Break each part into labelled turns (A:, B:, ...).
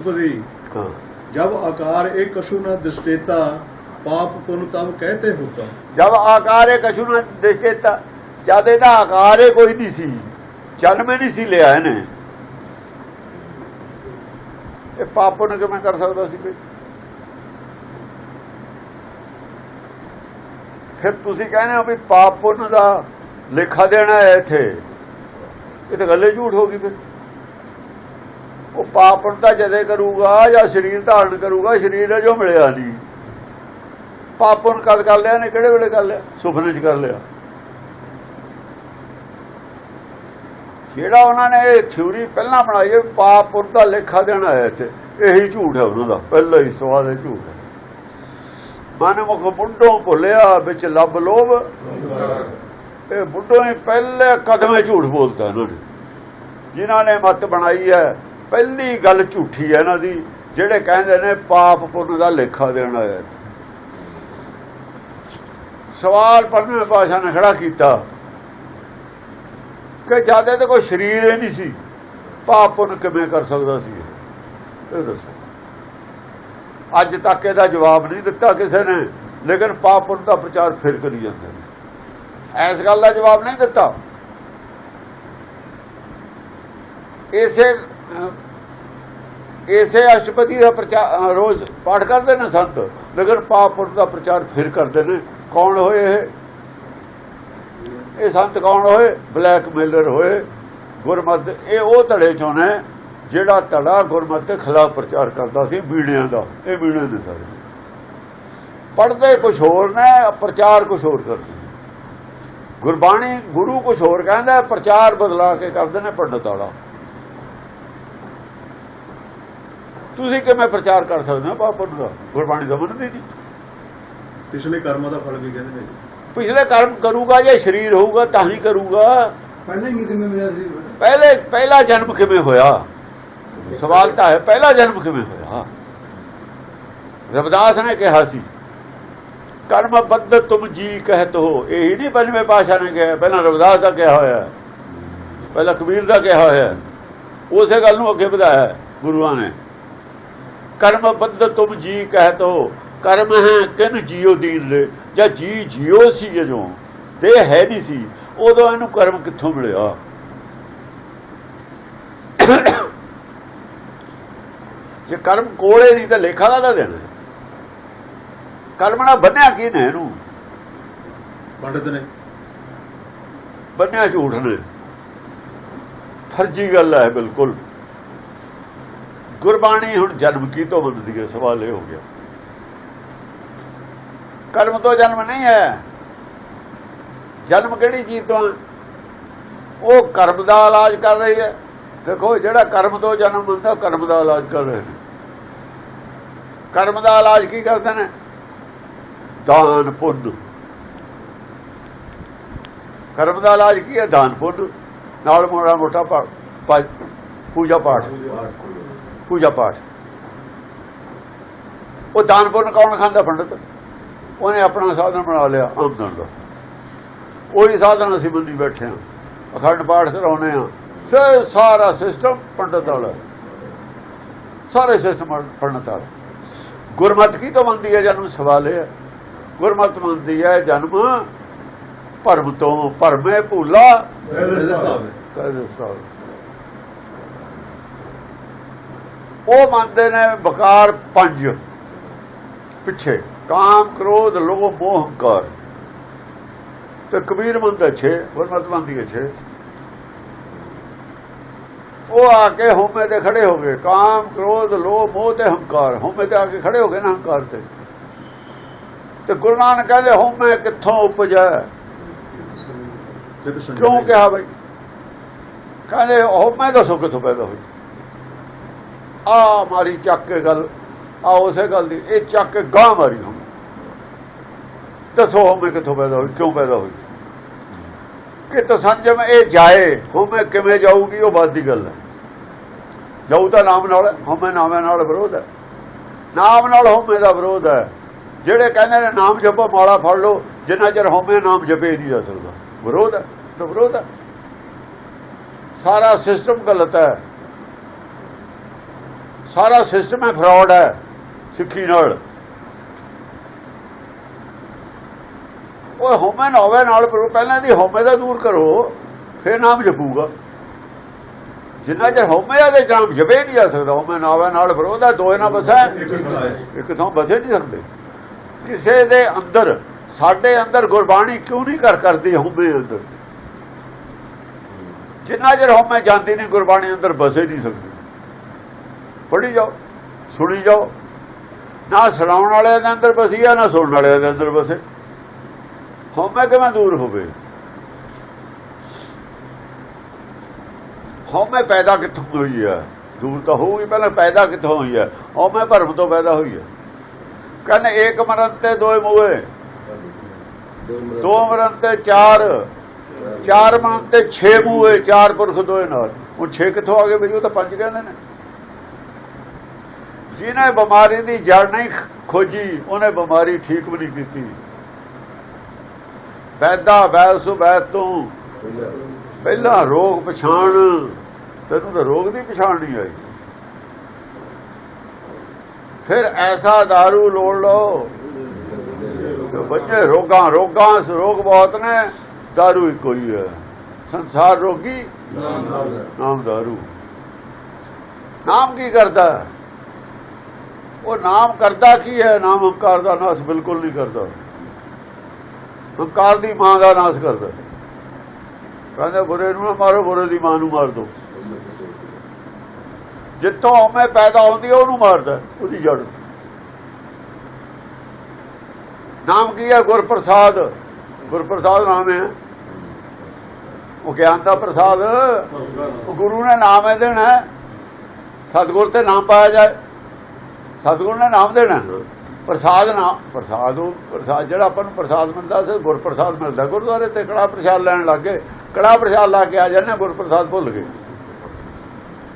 A: ਬਰੀ
B: ਹਾਂ।
A: ਜਬ ਆਕਾਰ ਇਹ ਕਸ਼ੂ ਨਾ ਦਿਸਤੇਤਾ ਪਾਪ ਪੁਨ ਤਬ ਕਹਤੇ ਹੁੰਦਾ
B: ਜਦ ਆਕਾਰ ਇਹ ਕਸ਼ੂ ਨਾ ਦਿਸਤੇਤਾ ਜਦ ਇਹਦਾ ਆਕਾਰ ਇਹ ਕੋਈ ਨਹੀਂ ਸੀ ਜਨਮ ਨਹੀਂ ਸੀ ਲਿਆ ਇਹਨੇ। ਇਹ ਪਾਪ ਨੂੰ ਕਿਵੇਂ ਕਰ ਸਕਦਾ ਸੀ ਕੋਈ? ਫਿਰ ਤੁਸੀਂ ਕਹਿੰਦੇ ਹੋ ਵੀ ਪਾਪ ਪੁੰਨ ਦਾ ਲੇਖਾ ਦੇਣਾ ਇੱਥੇ। ਇਹ ਤਾਂ ਗੱਲੇ ਝੂਠ ਹੋ ਗਈ ਫਿਰ। ਉਹ ਪਾਪ ਪੁੰਨ ਤਾਂ ਜਦੇ ਕਰੂਗਾ ਜਾਂ ਸਰੀਰ ਧਾਰਨ ਕਰੂਗਾ, ਸਰੀਰ ਜੋ ਮਿਲਿਆ ਨਹੀਂ। ਪਾਪ ਕਦ ਕਰ ਲਿਆ ਨੇ, ਕਿਹੜੇ ਵੇਲੇ ਕਰ ਲਿਆ? ਸੁਪਨੇ 'ਚ ਕਰ ਲਿਆ। ਜਿਹੜਾ ਉਹਨਾਂ ਨੇ ਇਹ ਥਿਊਰੀ ਪਹਿਲਾਂ ਬਣਾਈ ਹੈ ਵੀ ਪਾਪ ਪੁੰਨ ਦਾ ਲੇਖਾ ਦੇਣਾ ਹੈ ਇੱਥੇ। ਇਹੀ ਝੂਠ ਹੈ ਉਹਨਾਂ ਦਾ, ਪਹਿਲਾ ਹੀ ਸਵਾਲ ਹੈ ਝੂਠ ਹੈ। ਮਨ ਮੁਖ ਬੁੱਢੋਂ ਭੁੱਲਿਆ, ਵਿੱਚ ਲੱਭ ਲੋਭ। ਇਹ ਬੁੱਢੋਂ ਹੀ ਪਹਿਲੇ ਕਦਮੇ ਝੂਠ ਬੋਲਦਾ ਇਹਨਾਂ ਨੇ। ਜਿਨ੍ਹਾਂ ਨੇ ਮਤ ਬਣਾਈ ਹੈ ਪਹਿਲੀ ਗੱਲ ਝੂਠੀ ਹੈ ਇਹਨਾਂ ਦੀ, ਜਿਹੜੇ ਕਹਿੰਦੇ ਨੇ ਪਾਪ ਪੁੰਨ ਦਾ ਲੇਖਾ ਦੇਣਾ ਹੈ ਸਵਾਲ ਪੜ੍ਹਨੇ ਭਾਸ਼ਾ ਨੇ ਖੜਾ ਕੀਤਾ ਕਿ ਜ਼ਿਆਦਾ ਤੇ ਕੋਈ ਸਰੀਰ ਹੀ ਨਹੀਂ ਸੀ, ਪਾਪ ਪੁੰਨ ਕਿਵੇਂ ਕਰ ਸਕਦਾ ਸੀ ਇਹ ਦੱਸੋ। ਅੱਜ ਤੱਕ ਇਹਦਾ ਜਵਾਬ ਨਹੀਂ ਦਿੱਤਾ ਕਿਸੇ ਨੇ, ਲੇਕਿਨ ਪਾਪ ਪੁੰਨ ਦਾ ਪ੍ਰਚਾਰ ਫਿਰ ਕਰੀ ਜਾਂਦੇ ਨੇ। ਇਸ ਗੱਲ ਦਾ ਜਵਾਬ ਨਹੀਂ ਦਿੱਤਾ। ਇਸੇ ਇਸੇ ਅਸ਼ਟਪਦੀ ਦਾ ਪ੍ਰਚਾਰ ਰੋਜ਼ ਪਾਠ ਕਰਦੇ ਨੇ ਸੰਤ। ਲੇਕਿਨ ਪਾਪ ਪੁੰਨ ਦਾ ਪ੍ਰਚਾਰ ਫਿਰ ਕਰਦੇ ਨੇ। ਕੌਣ ਹੋਏ ਇਹ? ਇਹ ਸੰਤ ਕੌਣ ਹੋਏ? ਬਲੈਕ ਮੇਲਰ ਹੋਏ। ਗੁਰਮਤ, ਇਹ ਉਹ ਧੜੇ ਚੋਂ ਨੇ ਜਿਹੜਾ ਧੜਾ ਗੁਰਮਤ ਦੇ ਖਿਲਾਫ ਪ੍ਰਚਾਰ ਕਰਦਾ ਸੀ ਬੀੜਿਆਂ ਦਾ। ਇਹ ਬੀੜੇ ਨੇ ਸਾਰੇ। ਪੜਦੇ ਕੁਝ ਹੋਰ ਨੇ, ਪ੍ਰਚਾਰ ਕੁਝ ਹੋਰ ਕਰਦੇ ਨੇ। ਗੁਰਬਾਣੀ ਗੁਰੂ ਕੁਝ ਹੋਰ ਕਹਿੰਦਾ, ਪ੍ਰਚਾਰ ਬਦਲਾ ਕੇ ਕਰਦੇ ਨੇ ਪੰਡਤ ਵਾਲਾ। ਤੁਸੀਂ ਕਿਵੇਂ ਪ੍ਰਚਾਰ ਕਰ ਸਕਦੇ ਹੋ ਪਾਪਨ ਦਾ ਗੁਰਬਾਣੀ ਦਾ ਮੰਨਦੀ ਨਹੀਂ।
A: ਪਿਛਲੇ ਕਰਮਾਂ ਦਾ ਫਲ ਵੀ ਕਹਿੰਦੇ ਨੇ?
B: ਪਿਛਲੇ ਕਰਮ ਕਰੂਗਾ ਜੇ ਸਰੀਰ ਹੋਊਗਾ ਤਾਂ ਹੀ ਕਰੂਗਾ।
A: ਪਹਿਲਾਂ ਹੀ ਕਿਵੇਂ ਮਿਲਿਆ ਸੀ?
B: ਪਹਿਲੇ ਪਹਿਲਾ ਜਨਮ ਕਿਵੇਂ ਹੋਇਆ? ਸਵਾਲ ਤਾਂ ਹੈ ਪਹਿਲਾ ਜਨਮ ਕਿਵੇਂ ਹੋਇਆ? ਰਵਿਦਾਸ ਨੇ ਕਿਹਾ ਸੀ ਕਰਮ ਬੱਧ ਤੁਮ ਜੀ ਕਹਿਤ ਹੋ। ਇਹੀ ਨਹੀਂ ਪੰਜਵੇਂ ਪਾਸ਼ਾ ਨੇ ਕਿਹਾ ਪਹਿਲਾਂ ਰਵਿਦਾਸ ਦਾ ਕਿਹਾ ਹੋਇਆ। ਪਹਿਲਾਂ ਕਬੀਰ ਦਾ ਕਿਹਾ ਹੋਇਆ। ਉਸੇ ਗੱਲ ਨੂੰ ਅੱਗੇ ਵਧਾਇਆ ਗੁਰੂਆਂ ਨੇ। ਕਰਮ ਬੱਧ ਤੁਮ ਜੀ ਕਹਿਤ ਹੋ ਕਰਮ ਹੈ ਕਿਨ ਜੀਉ ਦੀਨ ਲੈ ਜਾਂ ਜੀ ਜਿਉ ਸੀ ਜਦੋਂ ਤੇ ਹੈ ਨਹੀਂ ਸੀ ਉਦੋਂ ਇਹਨੂੰ ਕਰਮ ਕਿੱਥੋਂ ਮਿਲਿਆ? ਜੇ ਕਰਮ ਕੋਲੇ ਨਹੀਂ ਤਾਂ ਲੇਖਾ ਦਾ ਦੇਣਾ? ਕਰਮ ਨਾਲ ਬੰਨਿਆ ਕੀ ਨੇ ਇਹਨੂੰ?
A: ਪੰਡਤ ਨੇ।
B: ਬੰਨਿਆ ਝੂਠ ਨੇ। ਫਰਜੀ ਗੱਲ ਹੈ ਬਿਲਕੁਲ। ਗੁਰਬਾਣੀ ਹੁਣ ਜਨਮ ਕੀ ਤੋਂ ਮੰਨਦੀ ਹੈ? ਸਵਾਲ ਇਹ ਹੋ ਗਿਆ। ਕਰਮ ਤੋਂ ਜਨਮ ਨਹੀਂ ਹੈ। ਜਨਮ ਕਿਹੜੀ ਚੀਜ਼ ਤੋਂ ਉਹ ਕਰਮ ਦਾ ਇਲਾਜ ਕਰ ਰਹੀ ਹੈ। ਦੇਖੋ, ਜਿਹੜਾ ਕਰਮ ਤੋਂ ਜਨਮ ਹੁੰਦਾ ਕਰਮ ਦਾ ਇਲਾਜ ਕਰ ਰਹੇ ਨੇ। ਕਰਮ ਦਾ ਇਲਾਜ ਕੀ ਕਰਦੇ ਨੇ? ਦਾਨ, ਪੁੰਨ। ਕਰਮ ਦਾ ਇਲਾਜ ਕੀ ਹੈ? ਦਾਨ, ਪੁੰਨ। ਨਾਲ ਮੋੜਾ ਮੋਟਾ ਪੂਜਾ ਪਾਠ। ਪੂਜਾ ਪਾਠ। ਉਹ ਦਾਨ ਪੁੰਨ ਕੌਣ ਖਾਂਦਾ ਪੰਡਤ? ਉਹਨੇ ਆਪਣਾ ਸਾਧਨ ਬਣਾ ਲਿਆ। ਆਮਦਨ ਦਾ। ਉਹੀ ਸਾਧਨ ਅਸੀਂ ਬੰਦੀ ਬੈਠੇ ਹਾਂ। ਅਖੰਡ ਪਾਠ ਕਰਾਉਨੇ ਆ ਸੇ ਸਾਰਾ ਸਿਸਟਮ ਪੰਡਤ ਵਾਲਾ ਸਾਰੇ ਸਿਸਟਮ ਪੰਡਤ ਵਾਲਾ ਗੁਰਮਤ ਕੀ ਤੋਂ ਬੰਦੀ ਹੈ? ਜਨਮ ਸਵਾਲ ਇਹ ਹੈ। ਗੁਰਮਤ ਬੰਦੀ ਹੈ ਜਨਮ ਭਰਮ ਤੋਂ। ਭਰਮੇ ਭੂਲਾ। ਕਹਦੇ ਸਾਹਿਬ ਉਹ ਮੰਨਦੇ ਨੇ ਬਕਾਰ ਪੰਜ। ਪਿੱਛੇ ਕਾਮ ਕ੍ਰੋਧ ਲੋਭ ਮੋਹ ਹੰਕਾਰ। ਤੇ ਕਬੀਰ ਮੰਨਦਾ 6 ਗੁਰਮਤ ਮੰਨਦੀ ਹੈ 6 ਉਹ ਆ ਕੇ ਹੋਮੇ ਤੇ ਖੜੇ ਹੋ ਗਏ। ਕਾਮ ਕ੍ਰੋਧ ਲੋਭ ਮੋਹ ਤੇ ਹੰਕਾਰ। ਹੋਮੇ ਤੇ ਆ ਕੇ ਖੜੇ ਹੋ ਗਏ ਨਾ ਹੰਕਾਰ ਤੇ। ਤੇ ਗੁਰੂ ਨਾਨਕ ਕਹਿੰਦੇ ਹੋਮੇ ਕਿੱਥੋਂ ਉਪਜਾ? ਕਿਉਂ ਕਿਹਾ ਬਈ? ਕਹਿੰਦੇ ਹੋਮੇ ਦੱਸੋ ਕਿੱਥੋਂ ਪੈਦਾ ਹੋਈ? ਆ ਮਾਰੀ ਚੱਕ ਕੇ ਗੱਲ, ਆ ਉਸੇ ਗੱਲ ਦੀ, ਇਹ ਚੱਕ ਕੇ ਗਾਂ ਮਾਰੀ ਹੁਣ ਦੱਸੋ ਹੋਮੇ ਕਿੱਥੋਂ ਪੈਦਾ ਹੋਈ, ਕਿਉਂ ਪੈਦਾ ਹੋਈ? ਕਿ ਤਾਂ ਇਹ ਜਾਏ ਹੋਮੇ ਕਿਵੇਂ ਜਾਊਗੀ, ਉਹ ਬਾਤ ਦੀ ਗੱਲ ਹੈ। ਜਾਊ ਤਾਂ ਨਾਮ ਨਾਲ ਹੋਮੇ ਨਾਮੇ ਨਾਲ ਵਿਰੋਧ ਹੈ। ਨਾਮ ਨਾਲ ਹੋਮੇ ਦਾ ਵਿਰੋਧ ਹੈ। ਜਿਹੜੇ ਕਹਿੰਦੇ ਨੇ ਨਾਮ ਜਪੋ, ਮਾਲਾ ਫੜ ਲਓ, ਜਿੰਨਾ ਚਿਰ ਹੋਮੇ ਨਾਮ ਜਪੇ ਨਹੀਂ ਜਾ ਸਕਦਾ। ਵਿਰੋਧ ਹੈ, ਤਾਂ ਵਿਰੋਧ ਹੈ। ਸਾਰਾ ਸਿਸਟਮ ਗਲਤ ਹੈ। ਸਾਰਾ ਸਿਸਟਮ ਹੈ ਫਰਾਡ ਹੈ, ਸਿੱਖੀ ਨਾਲ। ਉਹ ਹਉਮੈ ਨਾ ਨਾਲ ਪਰ ਪਹਿਲਾਂ ਦੀ ਹੋਮੇ ਦਾ ਦੂਰ ਕਰੋ, ਫਿਰ ਨਾਮ ਜਪੂਗਾ। ਜਿੰਨਾ ਚਿਰ ਹਉਮੈ ਆ ਦੇ ਨਾਮ ਜਪੇ ਨਹੀਂ ਆ ਸਕਦਾ, ਹਉਮੈ ਨਾ ਨਾਲ ਫਿਰ ਉਹਦਾ ਦੋਏ ਨਾ ਬਸਾ ਇੱਕ ਥਾਂ ਬਸੇ ਨਹੀਂ ਸਕਦੇ। ਕਿਸੇ ਦੇ ਅੰਦਰ, ਸਾਡੇ ਅੰਦਰ ਗੁਰਬਾਣੀ ਕਿਉਂ ਨਹੀਂ ਕਰ ਕਰਦੀ ਹੋਮੇ ਅੰਦਰ? ਜਿੰਨਾ ਚਿਰ ਹੋਮੇ ਜਾਂਦੀ ਨਹੀਂ, ਗੁਰਬਾਣੀ ਅੰਦਰ ਬਸੇ ਨਹੀਂ ਸਕਦੀ। ਪੜ੍ਹੀ ਜਾਓ, ਸੁਣੀ ਜਾਓ। ਨਾ ਸੁਣਾਉਣ ਵਾਲਿਆਂ ਦੇ ਅੰਦਰ ਬਸੀ ਆ, ਨਾ ਸੁਣਨ ਵਾਲਿਆਂ ਦੇ ਅੰਦਰ ਬਸੇ। ਹਉਮੈ ਕਿਵੇਂ ਦੂਰ ਹੋਵੇ? ਹਉਮੈ ਪੈਦਾ ਕਿੱਥੋਂ ਹੋਈ ਹੈ ਦੂਰ ਤਾਂ ਹੋਊਗੀ, ਪਹਿਲਾਂ ਪੈਦਾ ਕਿੱਥੋਂ ਹੋਈ ਹੈ ਹਉਮੈ ਭਰਮ ਤੋਂ ਪੈਦਾ ਹੋਈ ਹੈ ਕਹਿੰਦੇ ਇੱਕ ਮਰਨ ਤੇ ਦੋਏ ਮੂਏ ਦੋ ਮਰਨ ਤੇ ਚਾਰ। ਚਾਰ ਮਰਨ ਤੇ 6 ਮੂਏ ਚਾਰ ਪੁਰਖ ਦੋਏ ਨਾਲ। ਉਹ 6 ਕਿੱਥੋਂ ਆ ਗਏ ਬਈ? ਉਹ ਤਾਂ ਪੰਜ ਕਹਿੰਦੇ ਨੇ। ਜਿਹਨੇ ਬਿਮਾਰੀ ਦੀ ਜੜ ਨਹੀਂ ਖੋਜੀ ਉਹਨੇ ਬਿਮਾਰੀ ਠੀਕ ਵੀ ਨਹੀਂ ਕੀਤੀ ਵੈਦਾ ਵੈਸੁ ਵੈਦ ਤੋਂ ਪਹਿਲਾਂ ਰੋਗ ਪਛਾਣ ਤੈਨੂੰ ਤਾਂ ਰੋਗ ਦੀ ਪਛਾਣ ਨਹੀਂ ਆਈ ਫਿਰ ਐਸਾ दारू ਲੋੜ ਲਓ ਕਿ ਬੱਚੇ ਰੋਗਾਂ ਰੋਗਾਂ ਰੋਗ ਬਹੁਤ ਨੇ दारू ਇੱਕੋ ਹੀ ਹੈ ਸੰਸਾਰ ਰੋਗੀ ਨਾਮ दारू ਨਾਮ ਕੀ ਕਰਦਾ ਉਹ ਨਾਮ ਕਰਦਾ ਕੀ ਹੈ? ਨਾਮ ਹੰਕਾਰ ਦਾ ਨਾਸ ਬਿਲਕੁਲ ਨਹੀਂ ਕਰਦਾ। ਹੰਕਾਰ ਦੀ ਮਾਂ ਦਾ ਨਾਸ ਕਰਦਾ। ਕਹਿੰਦਾ, ਬੁਰੇ ਨੂੰ ਮਾਰੋ, ਬੁਰੇ ਦੀ ਮਾਂ ਨੂੰ ਮਾਰ ਦੋ। ਜਿੱਥੋਂ ਹਉਮੈ ਪੈਦਾ ਹੁੰਦੀ ਹੈ, ਉਹਨੂੰ ਮਾਰਦਾ ਉਹਦੀ ਜੜ ਨਾਮ ਕੀ ਹੈ? ਗੁਰਪ੍ਰਸਾਦ। ਗੁਰਪ੍ਰਸਾਦ ਨਾਮ ਹੈ। ਉਹ ਗਿਆਨ ਦਾ ਪ੍ਰਸਾਦ। ਉਹ ਗੁਰੂ ਨੇ ਨਾਮ ਹੈ ਦੇਣਾ ਸਤਿਗੁਰ ਤੇ ਨਾਮ ਪਾਇਆ ਜਾਏ। ਸਤਿਗੁਰ ਨੇ ਨਾਮ ਦੇਣਾ। ਪ੍ਰਸਾਦ ਨਾਮ ਪ੍ਰਸਾਦ ਉਹ ਪ੍ਰਸਾਦ ਜਿਹੜਾ ਆਪਾਂ ਨੂੰ ਪ੍ਰਸਾਦ ਮਿਲਦਾ ਸੀ ਗੁਰ ਪ੍ਰਸਾਦ ਮਿਲਦਾ। ਗੁਰਦੁਆਰੇ ਤੇ ਕੜਾ ਪ੍ਰਸਾਦ ਲੈਣ ਲੱਗੇ ਕੜਾ ਪ੍ਰਸਾਦ ਲਾ ਕੇ ਆ ਜਾਂਦੇ ਗੁਰ ਪ੍ਰਸਾਦ ਭੁੱਲ ਗਏ।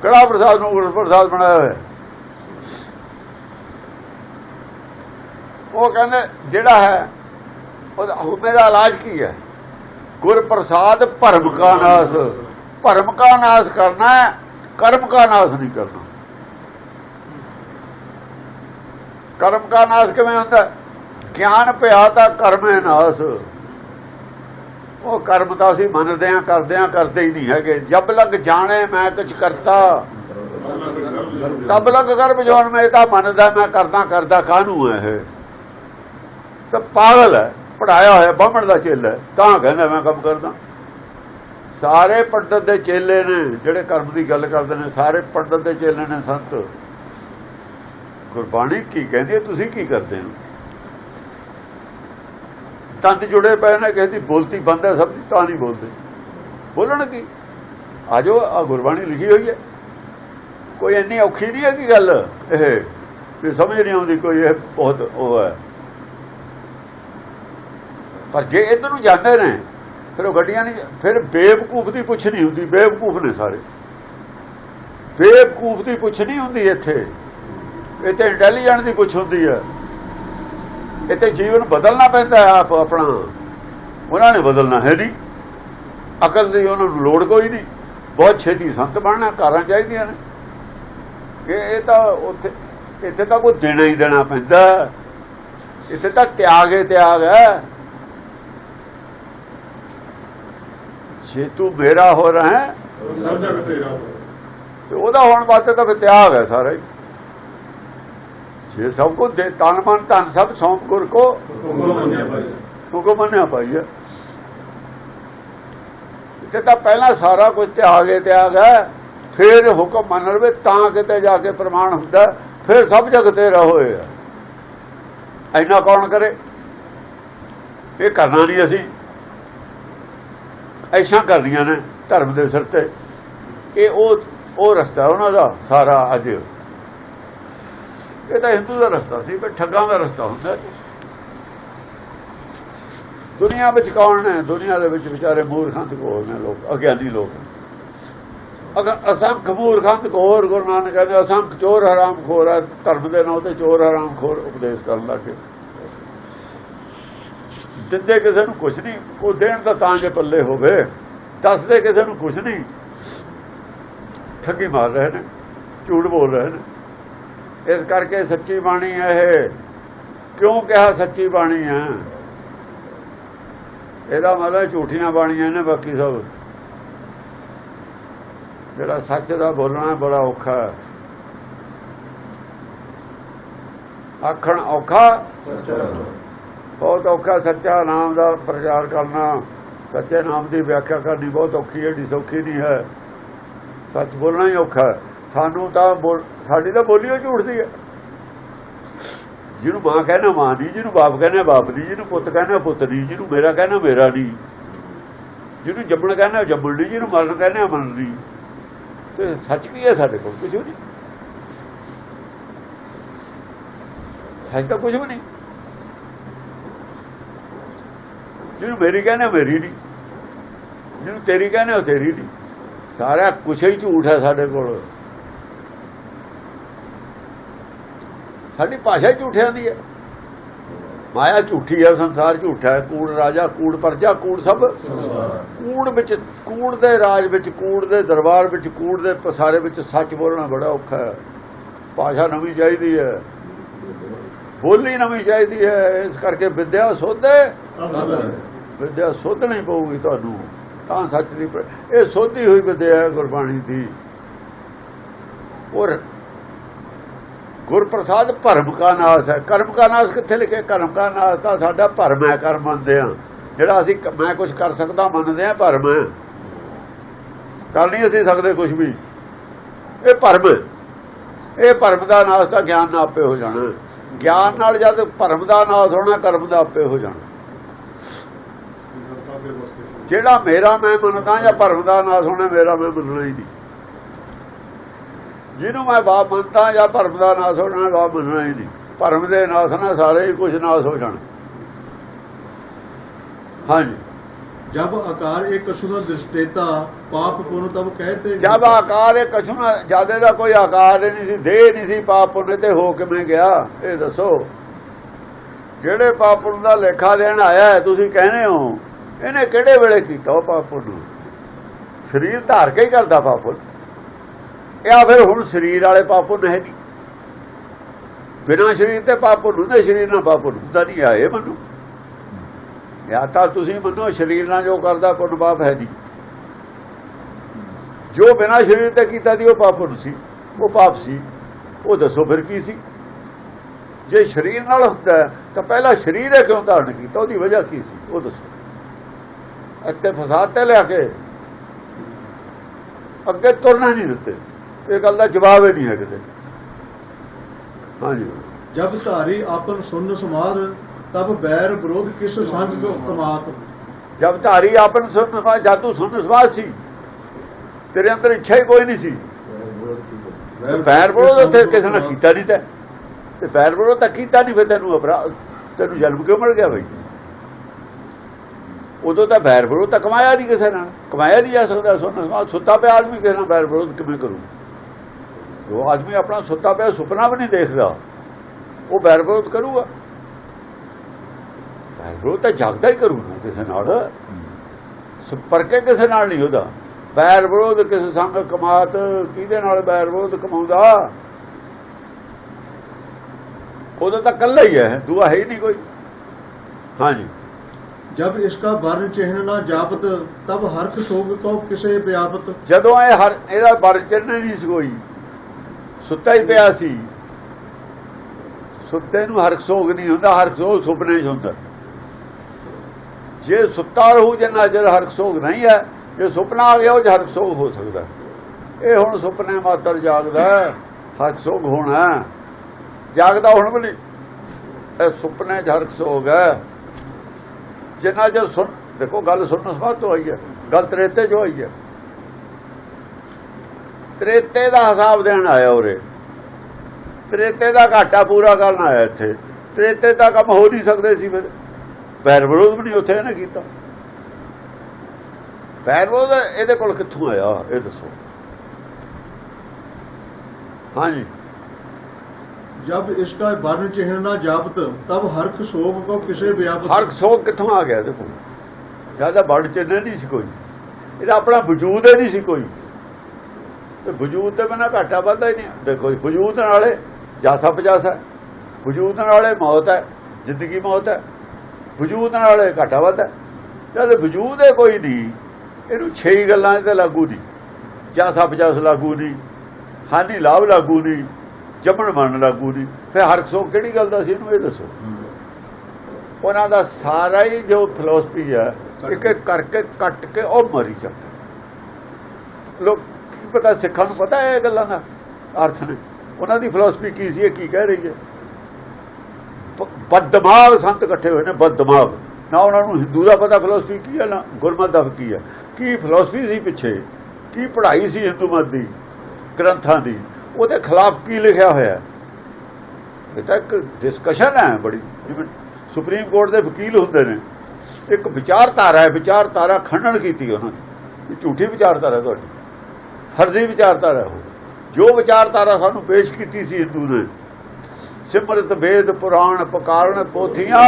B: ਕੜਾ ਪ੍ਰਸਾਦ ਨੂੰ ਗੁਰ ਪ੍ਰਸਾਦ ਬਣਾਇਆ ਹੋਇਆ। ਉਹ ਕਹਿੰਦੇ ਜਿਹੜਾ ਹੈ ਉਹਦਾ ਹੁਕਮੇ ਦਾ ਇਲਾਜ ਕੀ ਹੈ? ਗੁਰ ਪ੍ਰਸਾਦ ਭਰਮ ਕਾ ਨਾਸ। ਭਰਮ ਕਾ ਨਾਸ ਕਰਨਾ ਕਰਮ ਕਾ ਨਾਸ ਨਹੀਂ ਕਰਨਾ। ਕਰਮ ਕਾ ਨਾਸ ਕਿਵੇਂ ਹੁੰਦਾ? ਗਿਆਨ ਪਿਆ ਤਾਂ ਕਰਮ ਕਰਮੇ ਨਾਸ। ਉਹ ਕਰਮ ਤਾਂ ਅਸੀਂ ਮੰਨਦੇ ਆਂ ਕਰਦੇ ਆ ਕਰਦੇ ਹੀ ਨਹੀਂ ਹੈਗੇ। ਜਬ ਲਗ ਜਾਣੇ ਮੈਂ ਕੁਝ ਕਰਤਾ। ਤਬ ਲਗ ਕਰਮ ਜੋਨ ਮੈਂ ਤਾਂ ਮੰਨਦਾ, ਮੈਂ ਕਰਦਾ ਕਰਦਾ, ਕਾਹਨੂੰ ਹੈ ਇਹ? ਤਾਂ ਪਾਗਲ ਹੈ, ਪੜਾਇਆ ਹੋਇਆ, ਬਾਹਮਣ ਦਾ ਚੇਲਾ ਤਾਂ ਕਹਿੰਦਾ ਮੈਂ ਕੰਮ ਕਰਦਾ। ਸਾਰੇ ਪੰਡਤ ਦੇ ਚੇਲੇ ਨੇ, ਜਿਹੜੇ ਕਰਮ ਦੀ ਗੱਲ ਕਰਦੇ ਨੇ, ਸਾਰੇ ਪੰਡਤ ਦੇ ਚੇਲੇ ਨੇ, ਸੰਤ। ਗੁਰਬਾਣੀ ਕੀ ਕਹਿੰਦੀ ਹੈ, ਤੁਸੀਂ ਕੀ ਕਰਦੇ ਹੋ? ਤੰਦ ਜੁੜੇ ਪਏ ਨੇ, ਕਹਿੰਦੀ ਬੋਲਤੀ ਬੰਦ ਹੈ, ਸਭ ਦੀ ਤਾਂ ਨਹੀਂ ਬੋਲਦੇ। ਬੋਲਣ ਕੀ? ਆਜੋ ਆ ਗੁਰਬਾਣੀ ਲਿਖੀ ਹੋਈ ਹੈ। ਕੋਈ ਇੰਨੀ ਔਖੀ ਨਹੀਂ ਹੈ ਕੀ ਗੱਲ ਇਹ, ਵੀ ਸਮਝ ਨਹੀਂ ਆਉਂਦੀ ਕੋਈ ਇਹ ਬਹੁਤ ਉਹ ਹੈ। ਪਰ ਜੇ ਇਧਰ ਨੂੰ ਜਾਂਦੇ ਨੇ, ਫਿਰ ਉਹ ਗੱਡੀਆਂ ਨਹੀਂ ਫਿਰ ਬੇਵਕੂਫ ਦੀ ਪੁੱਛ ਨਹੀਂ ਹੁੰਦੀ, ਬੇਵਕੂਫ ਨੇ ਸਾਰੇ। ਬੇਵਕੂਫ ਦੀ ਪੁੱਛ ਨਹੀਂ ਹੁੰਦੀ ਇੱਥੇ। ਇੱਥੇ ਇੰਟੈਲੀਜੈਂਟ ਦੀ ਪੁੱਛ ਹੁੰਦੀ ਹੈ। ਇੱਥੇ ਜੀਵਨ ਬਦਲਣਾ ਪੈਂਦਾ ਹੈ ਆਪ ਆਪਣਾ। ਉਹਨਾਂ ਨੇ ਬਦਲਣਾ ਹੈ ਨਹੀਂ। ਅਕਲ ਦੀ ਉਹਨਾਂ ਨੂੰ ਲੋੜ ਕੋਈ ਨਹੀਂ। ਬਹੁਤ ਛੇਤੀ ਸੰਤ ਬਣਨਾ ਕਾਰਾਂ ਚਾਹੀਦੀਆਂ ਨੇ। ਕਿ ਇਹ ਤਾਂ ਉੱਥੇ ਇੱਥੇ ਤਾਂ ਕੋਈ ਦੇਣਾ ਹੀ ਦੇਣਾ ਪੈਂਦਾ। ਇੱਥੇ ਤਾਂ ਤਿਆਗ ਹੀ ਤਿਆਗ ਹੈ। ਜੇ ਤੂੰ ਮੇਰਾ ਹੋ ਰਹਾ ਹੈ। ਤੇ ਉਹਦਾ ਹੋਣ ਵਾਸਤੇ ਤਾਂ ਫਿਰ ਤਿਆਗ ਹੈ ਸਾਰਾ ਹੀ। ਜੇ ਸਭ ਕੁਝ ਦੇ ਤਨ ਮਨ ਧਨ ਸਭ ਸੌਂਪ ਗੁਰ ਕੋ ਹੁਕਮ ਮੰਨਿਆ ਪਾਈਏ ਤੇ ਤਾਂ ਪਹਿਲਾਂ ਸਾਰਾ ਕੁਝ ਤਿਆਗ ਹੈ ਤਿਆਗ ਹੈ। ਫਿਰ ਹੁਕਮ ਮੰਨ ਲਵੇ ਤਾਂ ਕਿਤੇ ਜਾ ਕੇ ਪ੍ਰਮਾਣ ਹੁੰਦਾ, ਫਿਰ ਸਭ ਜਗ ਤੇਰਾ ਹੋਏ ਆ ਐਨਾ ਕੌਣ ਕਰੇ? ਇਹ ਕਰਨਾ ਨਹੀਂ ਅਸੀਂ। ਐਸ਼ਾਂ ਕਰਦੀਆਂ ਨੇ ਧਰਮ ਦੇ ਸਿਰ ਤੇ। ਇਹ ਉਹ ਉਹ ਰਸਤਾ ਉਹਨਾਂ ਦਾ ਸਾਰਾ ਅੱਜ ਇਹ ਤਾਂ ਹਿੰਦੂ ਦਾ ਰਸਤਾ ਸੀ ਪਰ ਠੱਗਾਂ ਦਾ ਰਸਤਾ ਹੁੰਦਾ ਦੁਨੀਆ ਵਿੱਚ ਕੌਣ ਨੇ ਦੁਨੀਆ ਦੇ ਵਿੱਚ ਵਿਚਾਰੇ ਮੂਰਖਾਂ ਤੇ ਕੋਲ ਨੇ ਲੋਕ, ਅਗਿਆਨੀ ਲੋਕ। ਅਗਰ ਅਸੰਖ ਮੂਰਖਾਂ ਕੋਰ ਗੁਰੂ ਨਾਨਕ ਕਹਿੰਦੇ, ਅਸੰਖ ਚੋਰ ਹਰਾਮ ਖੋਰ ਹੈ, ਧਰਮ ਦੇ ਨਾਂ ਤੇ ਚੋਰ ਹਰਾਮ ਖੋਰ ਉਪਦੇਸ਼ ਕਰਨ ਲੱਗੇ ਦਿੰਦੇ ਕਿਸੇ ਨੂੰ ਕੁਝ ਨਹੀਂ ਉਹ ਦੇਣ ਦਾ ਤਾਂ ਜੇ ਪੱਲੇ ਹੋਵੇ, ਦੱਸਦੇ ਕਿਸੇ ਨੂੰ ਕੁਝ ਨਹੀਂ। ਠੱਗੀ ਮਾਰ ਰਹੇ ਨੇ, ਝੂਠ ਬੋਲ ਰਹੇ ਨੇ। ਇਸ ਕਰਕੇ ਸੱਚੀ ਬਾਣੀ ਹੈ ਇਹ। ਕਿਉਂ ਕਿਹਾ ਸੱਚੀ ਬਾਣੀ ਹੈ? ਇਹਦਾ ਮਤਲਬ ਝੂਠੀਆਂ ਬਾਣੀਆਂ ਨੇ ਬਾਕੀ ਸਭ। ਜਿਹੜਾ ਸੱਚ ਦਾ ਬੋਲਣਾ ਬੜਾ ਔਖਾ ਹੈ। ਆਖਣ ਔਖਾ ਬਹੁਤ ਔਖਾ ਸੱਚਾ ਨਾਮ ਦਾ ਪ੍ਰਚਾਰ ਕਰਨਾ। ਸੱਚੇ ਨਾਮ ਦੀ ਵਿਆਖਿਆ ਕਰਨੀ ਬਹੁਤ ਔਖੀ ਹੈ ਢੀ ਸੌਖੀ ਨਹੀਂ ਹੈ। ਸੱਚ ਬੋਲਣਾ ਹੀ ਔਖਾ ਹੈ। ਸਾਨੂੰ ਤਾਂ ਬੋਲ- ਸਾਡੀ ਤਾਂ ਬੋਲੀਓ ਝੂਠਦੀ ਹੈ। ਜਿਹਨੂੰ ਮਾਂ ਕਹਿੰਦਾ ਮਾਂ ਦੀ, ਜਿਹਨੂੰ ਬਾਪ ਕਹਿੰਦਾ ਬਾਪ ਦੀ, ਜਿਹਨੂੰ ਪੁੱਤ ਕਹਿੰਦਾ ਪੁੱਤ ਦੀ, ਜਿਹਨੂੰ ਮੇਰਾ ਕਹਿੰਦਾ ਮੇਰਾ ਨਹੀਂ ਜਿਹਨੂੰ ਜੰਮਣ ਕਹਿੰਦਾ ਜੰਮਣ ਨਹੀਂ ਜਿਹਨੂੰ ਮਰਨ ਕਹਿੰਦਾ ਮਰਨ ਨਹੀਂ ਤੇ ਸੱਚ ਕੀ ਹੈ ਸਾਡੇ ਕੋਲ? ਕੁਝ ਨਹੀਂ। ਸੱਚ ਤਾਂ ਕੁਝ ਵੀ ਨਹੀਂ। ਜਿਹਨੂੰ ਮੇਰੀ ਕਹਿੰਦਾ ਮੇਰੀ ਨਹੀਂ ਜਿਹਨੂੰ ਤੇਰੀ ਕਹਿੰਦਾ ਉਹ ਤੇਰੀ ਨਹੀਂ ਸਾਰਾ ਕੁਛ ਹੀ ਝੂਠ ਹੈ ਸਾਡੇ ਕੋਲ। ਸਾਡੀ ਭਾਸ਼ਾ ਝੂਠਿਆਂ ਦੀ ਹੈ। ਮਾਇਆ ਝੂਠੀ ਹੈ, ਸੰਸਾਰ ਝੂਠਾ ਹੈ, ਕੂੜ ਰਾਜਾ, ਕੂੜ ਪਰਜਾ, ਕੂੜ ਸਭ। ਕੂੜ ਵਿੱਚ, ਕੂੜ ਦੇ ਰਾਜ ਵਿੱਚ, ਕੂੜ ਦੇ ਦਰਬਾਰ ਵਿੱਚ, ਕੂੜ ਦੇ ਪਸਾਰੇ ਵਿੱਚ ਸੱਚ ਬੋਲਣਾ ਬੜਾ ਔਖਾ ਹੈ। ਭਾਸ਼ਾ ਨਵੀਂ ਚਾਹੀਦੀ ਹੈ। ਬੋਲੀ ਨਵੀਂ ਚਾਹੀਦੀ ਹੈ। ਇਸ ਕਰਕੇ ਵਿਦਿਆ ਸੋਧੇ। ਵਿਦਿਆ ਸੋਧਣੀ ਪਊਗੀ ਤੁਹਾਨੂੰ। ਤਾਂ ਸੱਚ ਦੀ ਇਹ ਸੋਧੀ ਹੋਈ ਵਿਦਿਆ ਹੈ ਗੁਰਬਾਣੀ ਦੀ। ਔਰ ਗੁਰ ਪ੍ਰਸਾਦ ਭਰਮ ਕਾ ਨਾਸ ਹੈ। ਕਰਮ ਕਾ ਨਾਸ ਕਿੱਥੇ ਲਿਖਿਆ? ਕਰਮ ਕਾ ਨਾਸ ਤਾਂ ਸਾਡਾ ਭਰਮ ਹੈ, ਕਰਮ ਮੰਨਦੇ ਆ ਜਿਹੜਾ ਅਸੀਂ ਮੈਂ ਕੁਝ ਕਰ ਸਕਦਾ, ਮੰਨਦੇ ਆ ਭਰਮ ਹੈ। ਕਰ ਨਹੀਂ ਅਸੀਂ ਸਕਦੇ ਕੁਝ ਵੀ। ਇਹ ਭਰਮ ਇਹ ਭਰਮ ਦਾ ਨਾਸ ਤਾਂ ਗਿਆਨ ਨਾਲ ਆਪੇ ਹੋ ਜਾਣਾ ਗਿਆਨ ਨਾਲ ਜਦ ਭਰਮ ਦਾ ਨਾਸ ਹੋਣਾ, ਕਰਮ ਦਾ ਆਪੇ ਹੋ ਜਾਣਾ। ਜਿਹੜਾ ਮੇਰਾ ਮੈਂ ਮੰਨਦਾ ਜਾਂ ਭਰਮ ਦਾ ਨਾਸ ਹੋਣਾ, ਮੇਰਾ ਮੈਂ ਮੰਨਣਾ ਹੀ ਨਹੀਂ। ਜਿਹਨੂੰ ਮੈਂ ਬਾਪ ਮੰਨਦਾ ਜਾਂ ਭਰਮ ਦਾ ਨਾਸ ਹੋਣਾ ਬਾਪ ਮੰਨਣਾ ਹੀ ਨਹੀਂ। ਭਰਮ ਦੇ ਨਾਸ ਨਾਲ ਸਾਰੇ ਹੀ ਕੁਝ ਨਾਸ ਹੋ ਜਾਣ। ਹਾਂਜੀ।
A: ਜਬ ਆਕਾਰ ਇਹ ਕਸ਼ੁਨਾ ਦਿਸਟੇਤਾ ਪਾਪ ਪੁਨ ਤਬ ਕਹਤੇ
B: ਜਬ ਆਕਾਰ ਇਹ ਕਸ਼ੁਨਾ ਜਿਆਦੇ ਦਾ ਕੋਈ ਆਕਾਰ ਨਹੀਂ ਸੀ ਦੇਹ ਨਹੀਂ ਸੀ ਪਾਪ ਪੁਨ ਤੇ ਹੋ ਕਿਵੇਂ ਗਿਆ। ਇਹ ਦੱਸੋ। ਜਿਹੜੇ ਪਾਪ ਪੁਨ ਦਾ ਲੇਖਾ ਦੇਣ ਆਇਆ ਤੁਸੀਂ ਕਹਿੰਦੇ ਹੋ ਇਹਨੇ ਕਿਹੜੇ ਵੇਲੇ ਕੀਤਾ ਉਹ ਪਾਪ ਨੂੰ ਸਰੀਰ ਧਾਰ ਕੇ ਹੀ ਕਰਦਾ ਪਾਪ ਪੁਨ। ਇਹ ਆ ਫਿਰ ਹੁਣ ਸਰੀਰ ਵਾਲੇ ਪਾਪ ਪੁੰਨ ਹੈ ਨਹੀਂ। ਬਿਨਾਂ ਸਰੀਰ ਤੇ ਪਾਪ ਪੁੰਨ ਹੁੰਦੇ ਸਰੀਰ ਨਾਲ ਪਾਪ ਪੁੰਨ ਹੁੰਦਾ ਨਹੀਂ ਆਏ ਮੈਨੂੰ। ਜਾਂ ਤਾਂ ਤੁਸੀਂ ਮੰਨੋ ਸਰੀਰ ਨਾਲ ਜੋ ਕਰਦਾ ਪੁੰਨ ਪਾਪ ਹੈ ਨਹੀਂ। ਜੋ ਬਿਨਾਂ ਸਰੀਰ ਤੇ ਕੀਤਾ ਸੀ ਉਹ ਪਾਪ ਪੁੰਨ ਸੀ, ਉਹ ਪਾਪ ਸੀ। ਉਹ ਦੱਸੋ ਫਿਰ ਕੀ ਸੀ? ਜੇ ਸਰੀਰ ਨਾਲ ਹੁੰਦਾ ਤਾਂ ਪਹਿਲਾਂ ਸਰੀਰ ਹੈ ਕਿਉਂ ਧਾਰਨ ਕੀਤਾ? ਉਹਦੀ ਵਜ੍ਹਾ ਕੀ ਸੀ? ਉਹ ਦੱਸੋ। ਇੱਥੇ ਫਸਾਦ ਤੇ ਲਿਆ ਕੇ ਅੱਗੇ ਤੁਰਨਾ ਨਹੀਂ ਦਿੱਤੇ। ਇਹ ਗੱਲ ਦਾ ਜਵਾਬ ਹੀ ਨਹੀਂ ਹੈ ਕਿਤੇ। ਹਾਂਜੀ।
A: ਜਬ ਧਾਰੀ ਆਪਨ ਸੁਨ ਸਮਾਦ ਤਬ ਬੈਰ ਵਿਰੋਧ ਕਿਸ ਸੰਗ ਕੋ ਕਮਾਤ
B: ਜਬ ਧਾਰੀ ਆਪਨ ਸੁਨ ਸਮਾਦ ਜਾਦੂ ਸੁਨ ਸਮਾਦ ਸੀ ਤੇਰੇ ਅੰਦਰ ਇੱਛਾ ਹੀ ਕੋਈ ਨਹੀਂ ਸੀ। ਬੈਰ ਵਿਰੋਧ ਉੱਥੇ ਕਿਸੇ ਨੇ ਕੀਤਾ ਨਹੀਂ ਤੇ। ਤੇ ਬੈਰ ਵਿਰੋਧ ਤਾਂ ਕੀਤਾ ਨਹੀਂ ਫਿਰ ਤੈਨੂੰ ਅਪਰਾਧ ਤੈਨੂੰ ਜਨਮ ਕਿਉਂ ਮਿਲ ਗਿਆ ਬਈ? ਉਦੋਂ ਤਾਂ ਬੈਰ ਵਿਰੋਧ ਤਾਂ ਕਮਾਇਆ ਨਹੀਂ ਕਿਸੇ ਨਾਲ। ਕਮਾਇਆ ਨਹੀਂ ਜਾ ਸਕਦਾ ਸੁਣ ਸੁੱਤਾ ਪਿਆ ਆਦਮੀ ਕਿਸੇ ਨਾਲ ਬੈਰ ਵਿਰੋਧ ਕਿਵੇਂ ਕਰੂ ਜੋ ਆਦਮੀ ਆਪਣਾ ਸੁੱਤਾ ਪਿਆ ਸੁਪਨਾ ਵੀ ਨਹੀਂ ਦੇਖਦਾ। ਉਹ ਬੈਰ ਵਿਰੋਧ ਕਰੂਗਾ। ਬੈਰ ਵਿਰੋਧ ਤਾਂ ਜਾਗਦਾ ਹੀ ਕਰੂਗਾ ਕਿਸੇ ਨਾਲ। ਸੰਪਰਕੇ ਕਿਸੇ ਨਾਲ ਨਹੀਂ ਹੁੰਦਾ ਬੈਰ ਵਿਰੋਧ ਕਿਸੇ ਸੰਗ ਕਮਾਤ ਕਿਹਦੇ ਨਾਲ ਬੈਰ ਵਿਰੋਧ ਕਮਾਉਂਦਾ? ਉਹਦਾ ਤਾਂ ਕੱਲਾ ਹੀ ਹੈ ਦੁਆ ਹੈ ਹੀ ਨਹੀਂ ਕੋਈ। ਹਾਂਜੀ।
A: ਜਦ ਇਸਕਾ ਵਰਨ ਚਿਹਨ ਨਾ ਜਾਪਤ ਤਬ ਹਰਖ ਸੋਗ ਕੋ ਕਿਸੇ ਵਿਆਪਤ।
B: ਜਦੋਂ ਇਹ ਹਰ ਇਹਦਾ ਵਰਨ ਚਿਹਨ ਨਹੀਂ ਸੀ ਕੋਈ। ਸੁੱਤਾ ਹੀ ਪਿਆ ਸੀ। ਸੁੱਤੇ ਨੂੰ ਹਰ ਸੋਗ ਨਹੀਂ ਹੁੰਦਾ, ਹਰ ਸੋਗ ਸੁਪਨੇ 'ਚ ਹੁੰਦਾ। ਜੇ ਸੁੱਤਾ ਰਹੂ, ਜੇ ਨਜ਼ਰ ਹਰ ਸੋਗ ਨਹੀਂ ਹੈ, ਜੇ ਸੁਪਨਾ ਆ ਗਿਆ, ਉਹ ਹਰ ਸੋਗ ਹੋ ਸਕਦਾ। ਇਹ ਹੁਣ ਸੁਪਨੇ ਮਾਤਰ ਜਾਗਦਾ ਹਰ ਸੋਗ ਹੋਣਾ ਜਾਗਦਾ ਹੁਣ ਵੀ ਇਹ ਸੁਪਨੇ 'ਚ ਹਰ ਸੋਗ ਹੈ। ਜਿੰਨਾ ਚਿਰ ਸੁਣ, ਦੇਖੋ ਗੱਲ ਸੁਣਨ ਸਵਾਦ ਤੋਂ ਆਈ ਹੈ, ਗੱਲ ਤ੍ਰੇਤੇ ਜੋ ਆਈ ਹੈ। ਤ੍ਰੇਤੇ ਦਾ ਹਿਸਾਬ ਦੇਣ ਆਇਆ ਉਰੇ। ਤ੍ਰੇਤੇ ਦਾ ਘਾਟਾ ਪੂਰਾ ਕਰਨ ਆਇਆ ਇੱਥੇ। ਤ੍ਰੇਤੇ ਦਾ ਕੰਮ ਹੋ ਨਹੀਂ ਸਕਦੇ ਸੀ ਫਿਰ। ਪੈਰ ਵਿਰੋਧ ਵੀ ਨਹੀਂ ਉੱਥੇ ਇਹਨੇ ਕੀਤਾ। ਪੈਰ ਵਿਰੋਧ ਇਹਦੇ ਕੋਲ ਕਿੱਥੋਂ ਆਇਆ ਇਹ ਦੱਸੋ। ਹਾਂਜੀ।
A: ਜਦ ਇਸ ਦਾ ਵਰਨ ਚਿਹਨ ਜਾਪਤ ਤਬ ਹਰਖ ਸੋਗ ਕੋ ਕਿਸੇ ਵਿਆਪਤ
B: ਹਰਖ ਸੋਭ ਕਿੱਥੋਂ ਆ ਗਿਆ ਦੇਖੋ। ਜ਼ਿਆਦਾ ਵਰਨ ਚਿਹਨਾ ਨਹੀਂ ਸੀ ਕੋਈ। ਇਹਦਾ ਆਪਣਾ ਵਜੂਦ ਹੀ ਨਹੀਂ ਸੀ ਕੋਈ। ਤੇ ਵਜੂਦ ਤੇ ਬਿਨਾ ਘਾਟਾ ਵੱਧਦਾ ਹੀ ਨਹੀਂ। ਦੇਖੋ ਵਜੂਦ ਨਾਲੇ ਜਾਸਾ ਪਜਾਸਾ ਵਜੂਦ ਨਾਲੇ ਮੌਤ ਹੈ ਜ਼ਿੰਦਗੀ ਮੌਤ ਹੈ। ਵਜੂਦ ਨਾਲੇ ਘਾਟਾ ਵਾਧਾ ਹੈ। ਜਦ ਵਜੂਦ ਹੈ ਕੋਈ ਨਹੀਂ ਇਹਨੂੰ ਛੇ ਹੀ ਗੱਲਾਂ ਤੇ ਲਾਗੂ ਨਹੀਂ। ਜਾਸਾ ਪਜਾਸ ਲਾਗੂ ਨਹੀਂ ਹਾਨੀ ਲਾਭ ਲਾਗੂ ਨਹੀਂ ਜੰਮਣ ਮਰਨ ਲਾਗੂ ਨਹੀਂ। ਫਿਰ ਹਰ ਸੋ ਕਿਹੜੀ ਗੱਲ ਦਾ ਸੀ ਇਹਨੂੰ ਇਹ ਦੱਸੋ। ਉਹਨਾਂ ਦਾ ਸਾਰਾ ਹੀ ਜੋ ਫਿਲਾਸਫੀ ਹੈ ਇੱਕ ਇੱਕ ਕਰਕੇ ਕੱਟ ਕੇ ਉਹ ਮਰੀ ਜਾਂਦਾ। ਲੋਕ ਪਤਾ, ਸਿੱਖਾਂ ਨੂੰ ਪਤਾ ਹੈ ਇਹ ਗੱਲਾਂ ਦਾ ਅਰਥ ਨੇ। ਉਹਨਾਂ ਦੀ ਫਿਲਾਸਫੀ ਕੀ ਸੀ, ਇਹ ਕੀ ਕਹਿ ਰਹੀ ਹੈ? ਬ- ਬਦਦਮਾਗ ਸੰਤ ਇਕੱਠੇ ਹੋਏ ਨੇ ਬਦਦਮਾਗ ਨਾ ਉਹਨਾਂ ਨੂੰ ਹਿੰਦੂ ਦਾ ਪਤਾ ਫਿਲਾਸਫੀ ਕੀ ਹੈ, ਨਾ ਗੁਰਮਤ ਦਾ ਕੀ ਹੈ। ਕੀ ਫਿਲਾਸਫੀ ਸੀ ਪਿੱਛੇ? ਕੀ ਪੜ੍ਹਾਈ ਸੀ ਹਿੰਦੂ ਮਤ ਦੀ, ਗ੍ਰੰਥਾਂ ਦੀ? ਉਹਦੇ ਖਿਲਾਫ ਕੀ ਲਿਖਿਆ ਹੋਇਆ? ਹੈ ਇਹ ਤਾਂ ਇੱਕ ਡਿਸਕਸ਼ਨ ਹੈ ਬੜੀ, ਜਿਵੇਂ ਸੁਪਰੀਮ ਕੋਰਟ ਦੇ ਵਕੀਲ ਹੁੰਦੇ ਨੇ। ਇੱਕ ਵਿਚਾਰਧਾਰਾ ਹੈ, ਵਿਚਾਰਧਾਰਾ ਖੰਡਨ ਕੀਤੀ ਉਹਨਾਂ ਨੇ। ਇਹ ਝੂਠੀ ਵਿਚਾਰਧਾਰਾ ਤੁਹਾਡੀ। ਫਰਜ਼ੀ ਵਿਚਾਰਧਾਰਾ ਹੈ ਜੋ ਵਿਚਾਰਧਾਰਾ ਸਾਨੂੰ ਪੇਸ਼ ਕੀਤੀ ਸੀ ਹਿੰਦੂ ਨੇ ਸਿਮਰਤ ਵੇਦ ਪੁਰਾਣ ਪਕਾਰਣ ਪੋਥੀਆਂ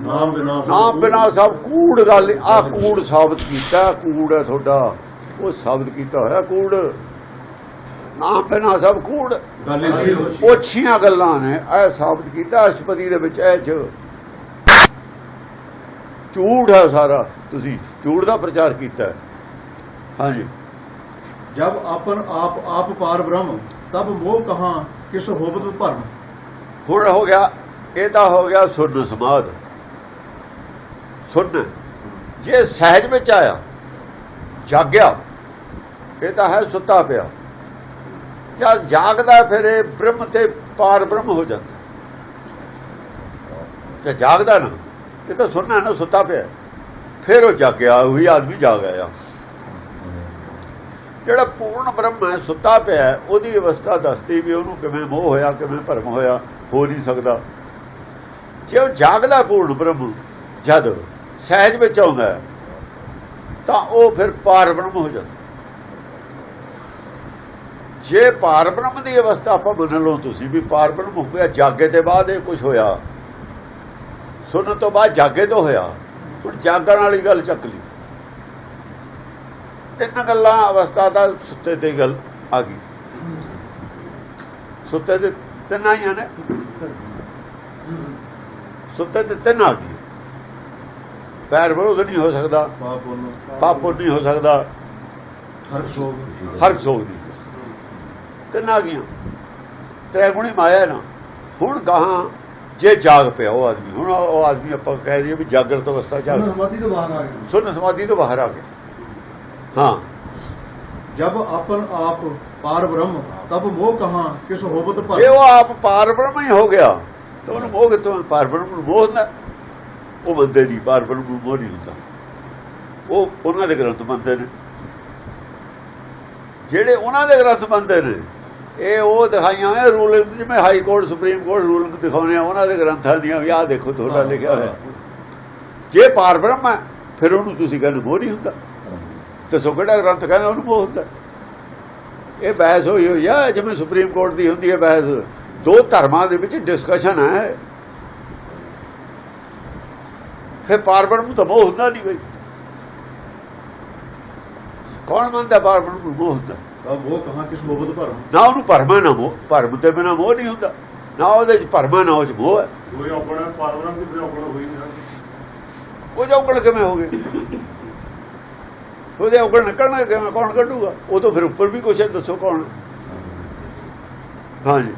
A: ਨਾਮ ਬਿਨਾ
B: ਨਾਮ ਬਿਨਾ ਸਭ ਕੂੜ ਗੱਲ ਆ ਕੂੜ ਸਾਬਤ ਕੀਤਾ ਕੂੜ ਹੈ ਤੁਹਾਡਾ। ਉਹ ਸਾਬਤ ਕੀਤਾ ਹੋਇਆ ਕੂੜ। ਨਾਮ ਬਿਨਾ ਸਭ ਕੂੜ। ਪੁੱਛੀਆਂ ਗੱਲਾਂ ਨੇ ਇਹ ਸਾਬਤ ਕੀਤਾ ਅਸ਼ਪਤੀ ਦੇ ਵਿੱਚ ਇਹ ਚ। ਝੂਠ ਹੈ ਸਾਰਾ ਤੁਸੀਂ ਝੂਠ ਦਾ ਪ੍ਰਚਾਰ ਕੀਤਾ। ਹਾਂਜੀ।
A: ਜਬ ਆਪਨ ਆਪ ਆਪ ਪਾਰ ਬ੍ਰਹਮ, ਤਬ ਮੋਹ ਕਹਾ ਕਿਸ ਹੋਬਤ ਭਰਮ।
B: ਹੁਣ ਹੋ ਗਿਆ ਇਹ ਤਾਂ ਹੋ ਗਿਆ ਸੁਣ ਸਮਾਦ ਸੁਣ ਜੇ ਸਹਿਜ ਵਿੱਚ ਆਇਆ, ਜਾਗਿਆ, ਇਹ ਤਾਂ ਹੈ ਸੁੱਤਾ ਪਿਆ। ਜਦ ਜਾਗਦਾ ਫਿਰ ਇਹ ਬ੍ਰਹਮ ਤੇ ਪਾਰ ਬ੍ਰਹਮ ਹੋ ਜਾਂਦਾ। ਤੇ ਜਾਗਦਾ ਨਾ, ਇਹ ਤਾਂ ਸੁਣਨਾ ਨਾ, ਸੁੱਤਾ ਪਿਆ। ਫਿਰ ਉਹ ਜਾਗਿਆ, ਉਹੀ ਆਦਮੀ ਜਾਗ ਆਇਆ। ਜਿਹੜਾ ਪੂਰਨ ਬ੍ਰਹਮ ਹੈ, ਸੁੱਤਾ ਪਿਆ ਉਹਦੀ ਅਵਸਥਾ ਦੱਸਦੀ ਵੀ ਉਹਨੂੰ ਕਿਵੇਂ ਮੋਹ ਹੋਇਆ, ਕਿਵੇਂ ਭਰਮ ਹੋਇਆ, ਹੋ ਨਹੀਂ ਸਕਦਾ। ਜੇ ਉਹ ਜਾਗਦਾ ਪੂਰਨ ਬ੍ਰਹਮ, ਜਦ ਸਹਿਜ ਵਿੱਚ ਆਉਂਦਾ ਤਾਂ ਉਹ ਫਿਰ ਪਾਰ ਬ੍ਰਹਮ ਹੋ ਜਾਂਦਾ ਜੇ ਪਾਰ ਬ੍ਰਹਮ ਦੀ ਅਵਸਥਾ ਆਪਾਂ ਮੰਨ ਲਓ ਤੁਸੀਂ ਵੀ ਪਾਰ ਬ੍ਰਹਮ ਹੋ ਗਿਆ, ਜਾਗੇ ਤੇ ਬਾਅਦ ਇਹ ਕੁਝ ਹੋਇਆ। ਸੁਣਨ ਤੋਂ ਬਾਅਦ ਜਾਗੇ ਤੋਂ ਹੋਇਆ। ਹੁਣ ਜਾਗਣ ਵਾਲੀ ਗੱਲ ਚੱਕ ਲਈ। ਤਿੰਨ ਗੱਲਾਂ ਅਵਸਥਾ ਦਾ ਸੁੱਤੇ ਤੇ ਗੱਲ ਆ ਗਈ। ਸੁੱਤੇ ਤੇ ਤਿੰਨ ਆਈਆਂ ਨੇ। ਸੁੱਤੇ ਤੇ ਤਿੰਨ ਆ ਗਈ ਪੈਰ ਵਿਰੋਧ ਨਹੀਂ ਹੋ ਸਕਦਾ। ਪਾਪ ਨਹੀਂ ਹੋ ਸਕਦਾ।
A: ਹਰ ਸੋਗ
B: ਹਰ ਸੋਗ ਦੀ। ਤਿੰਨ ਆ ਗਈਆਂ। ਤ੍ਰੈ ਗੁਣੀ ਮਾਇਆ ਨਾ। ਹੁਣ ਗਾਹਾਂ ਜੇ ਜਾਗ ਪਿਆ ਉਹ ਆਦਮੀ। ਹੁਣ ਉਹ ਆਦਮੀ ਆਪਾਂ ਕਹਿ ਦਈਏ ਵੀ ਜਾਗਰਤ ਅਵਸਥਾ ਚ ਆ
A: ਆ ਗਿਆ।
B: ਸੁਣ ਸਮਾਧੀ ਤੋਂ ਬਾਹਰ ਆ ਗਿਆ। ਹਾਂ।
A: ਜਬ ਆਪਨ ਆਪ ਪਾਰ ਬ੍ਰਹਮ ਤਬ ਮੋਹ ਕਹਾ ਕਿਸ ਹੋਵਤ
B: ਪਰ
A: ਇਹ
B: ਉਹ ਆਪ ਪਾਰ ਬ੍ਰਹਮ ਹੀ ਹੋ ਗਿਆ। ਤਾਂ ਉਹਨੂੰ ਮੋਹ ਕਿਤੋਂ ਪਾਰ ਬ੍ਰਹਮ ਨੂੰ ਮੋਹ ਨਾ ਉਹ ਬੰਦੇ ਦੀ ਪਾਰ ਬ੍ਰਹਮ ਨੂੰ ਮੋਹ ਨਹੀਂ ਹੁੰਦਾ। ਉਹ ਉਹਨਾਂ ਦੇ ਗ੍ਰੰਥ ਬੰਦੇ ਨੇ। ਜਿਹੜੇ ਉਹਨਾਂ ਦੇ ਗ੍ਰੰਥ ਬੰਦੇ ਨੇ ਇਹ ਉਹ ਦਿਖਾਈਆਂ ਹੋਏ ਰੂਲਿੰਗ ਜਿਵੇਂ high court supreme court ruling ਦਿਖਾਉਣੇ ਆ ਉਹਨਾਂ ਦੇ ਗ੍ਰੰਥਾਂ ਦੀਆਂ ਆਹ ਦੇਖੋ ਤੁਹਾਡਾ ਲਿਖਿਆ ਹੋਇਆ। ਜੇ ਪਾਰ ਬ੍ਰਹਮ ਹੈ ਫਿਰ ਉਹਨੂੰ ਤੁਸੀਂ ਕਹਿੰਦੇ ਮੋਹ ਨਹੀਂ ਹੁੰਦਾ। ਦੱਸੋ ਕਿਹੜਾ ਗ੍ਰੰਥ ਕਹਿੰਦਾ ਉਹਨੂੰ ਬੋਲਦਾ ਇਹ ਬਹਿਸ ਹੋਈ ਹੋਈ ਆ ਜਿਵੇਂ ਸੁਪਰੀਮ ਕੋਰਟ ਦੀ ਹੁੰਦੀ ਹੈ ਬਹਿਸ। ਦੋ ਧਰਮਾਂ ਦੇ ਵਿੱਚ ਡਿਸਕਸ਼ਨ ਹੈ। ਫਿਰ ਪਾਰਵਣ ਨੂੰ ਤਾਂ ਮੋਹ ਹੁੰਦਾ ਨਹੀਂ ਬਈ। ਕੌਣ ਮੰਨਦਾ ਪਾਰਵਣ ਨੂੰ ਮੋਹ ਹੁੰਦਾ?
A: ਤਾਂ ਉਹ ਕਹਾਂ ਕਿਸ ਮੋਹਬਤ ਭਰਮ?
B: ਨਾ ਉਹਨੂੰ ਭਰਮ ਨਾ ਮੋਹ। ਭਰਮ ਤੇ ਬਿਨਾ ਮੋਹ ਨਹੀਂ ਹੁੰਦਾ। ਨਾ ਉਹਦੇ ਚ ਭਰਮ ਨਾ ਉਹ ਚ ਮੋਹ ਹੈ।
C: ਕੋਈ ਆਪਣਾ ਪਾਰਵਣ ਕਿਵੇਂ ਆਪਣਾ ਹੋਈ
B: ਉਹ ਜਾਂ ਕਿਵੇਂ ਹੋ ਗਏ? ਉਹਦੇ ਔਗਣ ਨਿਕਲਣਾ ਕਿਵੇਂ ਕੌਣ ਕੱਢੂਗਾ? ਉਹ ਤੋਂ ਫਿਰ ਉੱਪਰ ਵੀ ਕੁਛ ਹੈ ਦੱਸੋ ਕੌਣ ਹਾਂਜੀ।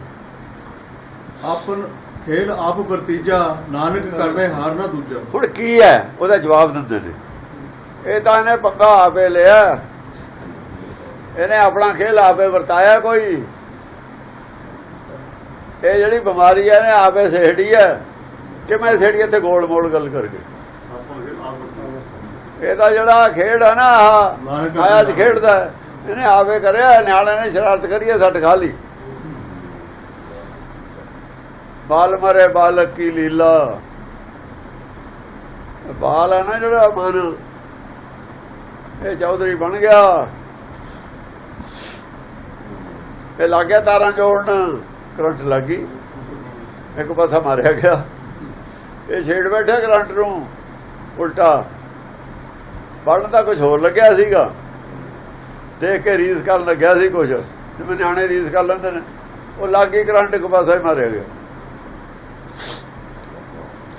A: ਆਪਨ ਖੇਡ ਆਪ ਵਰਤੀਜਾ ਨਾਨਕ ਕਰਵੇ ਹਾਰ ਨਾ ਦੂਜਾ।
B: ਹੁਣ ਕੀ ਹੈ? ਉਹਦਾ ਜਵਾਬ ਦਿੰਦੇ ਨੇ। ਇਹ ਤਾਂ ਇਹਨੇ ਪੱਕਾ ਆਪੇ ਲਿਆ। ਇਹਨੇ ਆਪਣਾ ਖੇਲ ਆਪੇ ਵਰਤਾਇਆ ਕੋਈ। ਇਹ ਜਿਹੜੀ ਬਿਮਾਰੀ ਹੈ ਨੇ ਆਪੇ ਸੇੜੀ ਹੈ। ਕਿ ਮੈਂ ਸੇੜੀ ਇੱਥੇ ਗੋਲ ਮੋਲ ਗੱਲ ਕਰਕੇ। ਇਹਦਾ ਜਿਹੜਾ ਖੇਡ ਹੈ ਨਾ ਆਇਆ ਚ ਖੇਡਦਾ ਇਹਨੇ ਆਪੇ ਕਰਿਆ ਨਿਆਣੇ ਨੇ ਸ਼ਰਾਰਤ ਕਰੀਏ ਸੱਟ ਖਾ ਲਈ। ਬਾਲ ਮਰੇ ਬਾਲਕ ਕੀ ਲੀਲਾ। ਬਾਲ ਹੈ ਨਾ ਜਿਹੜਾ ਮਨ ਇਹ ਚੌਧਰੀ ਬਣ ਗਿਆ। ਇਹ ਲੱਗ ਗਿਆ ਤਾਰਾਂ ਜੋੜਨ ਕਰੰਟ ਲੱਗੀ ਇੱਕ ਪਾਸਾ ਮਾਰਿਆ ਗਿਆ। ਇਹ ਛੇੜ ਬੈਠਾ ਕਰੰਟ ਨੂੰ ਉਲਟਾ। ਪੜਨ ਦਾ ਕੁਝ ਹੋਰ ਲੱਗਿਆ ਸੀਗਾ। ਦੇਖ ਕੇ ਰੀਸ ਕਰਨ ਲੱਗਿਆ ਸੀ ਕੁਝ ਜਿਵੇਂ ਨਿਆਣੇ ਰੀਸ ਕਰ ਲੈਂਦੇ ਨੇ। ਉਹ ਲਾਗੇ ਕਰੰਟ ਇੱਕ ਪਾਸਾ ਹੀ ਮਾਰਿਆ ਗਿਆ।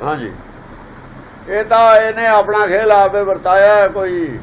B: ਹਾਂਜੀ। ਇਹ ਤਾਂ ਇਹਨੇ ਆਪਣਾ ਖੇਲ ਆਪੇ ਵਰਤਾਇਆ ਕੋਈ